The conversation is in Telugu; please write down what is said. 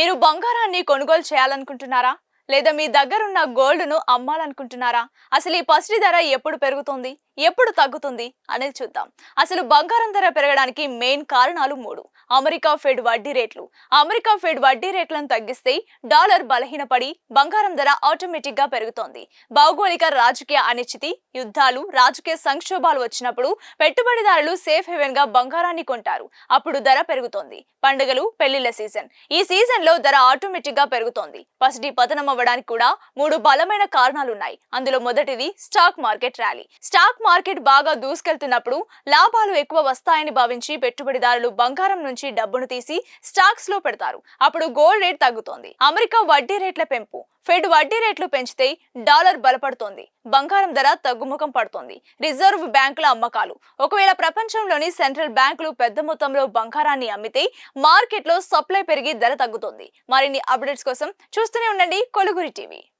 మీరు బంగారాన్ని కొనుగోలు చేయాలనుకుంటున్నారా? లేదా మీ దగ్గరున్న గోల్డ్ను అమ్మాలనుకుంటున్నారా? అసలు ఈ పసిడి ధర ఎప్పుడు పెరుగుతుంది? ఎప్పుడు తగ్గుతుంది అనేది చూద్దాం. అసలు బంగారం ధర పెరగడానికి మెయిన్ కారణాలు మూడు. అమెరికా ఫెడ్ వడ్డీ రేట్లు. అమెరికా ఫెడ్ వడ్డీ రేట్లను తగ్గిస్తే డాలర్ బలహీనపడి బంగారం ధర ఆటోమేటిక్గా పెరుగుతోంది. భౌగోళిక రాజకీయ అనిశ్చితి యుద్ధాలు రాజకీయ సంక్షోభాలు వచ్చినప్పుడు పెట్టుబడిదారులు సేఫ్ హెవెన్గా బంగారాన్ని కొంటారు. అప్పుడు ధర పెరుగుతోంది. పండుగలు పెళ్ళిళ్ళ సీజన్. ఈ సీజన్లో ధర ఆటోమేటిక్గా పెరుగుతోంది. పసిడి పతనం అవ్వడానికి కూడా మూడు బలమైన కారణాలున్నాయి. అందులో మొదటిది stock market rally. Stock market బాగా దూసుకెళ్తున్నప్పుడు లాభాలు ఎక్కువ వస్తాయని భావించి పెట్టుబడిదారులు బంగారం నుంచి డబ్బును తీసి స్టాక్స్లో పెడతారు. అప్పుడు గోల్డ్ రేట్ తగ్గుతోంది. అమెరికా వడ్డీ రేట్ల పెంపు. ఫెడ్ వడ్డీ రేట్లు పెంచితే డాలర్ బలపడుతోంది. బంగారం ధర తగ్గుముఖం పడుతోంది. రిజర్వ్ బ్యాంకుల అమ్మకాలు. ఒకవేళ ప్రపంచంలోని సెంట్రల్ బ్యాంకులు పెద్ద మొత్తంలో బంగారాన్ని అమ్మితే మార్కెట్లో సప్లై పెరిగి ధర తగ్గుతుంది. మరిన్ని అప్డేట్స్ కోసం చూస్తూనే ఉండండి. కొలుగురి టీవీ.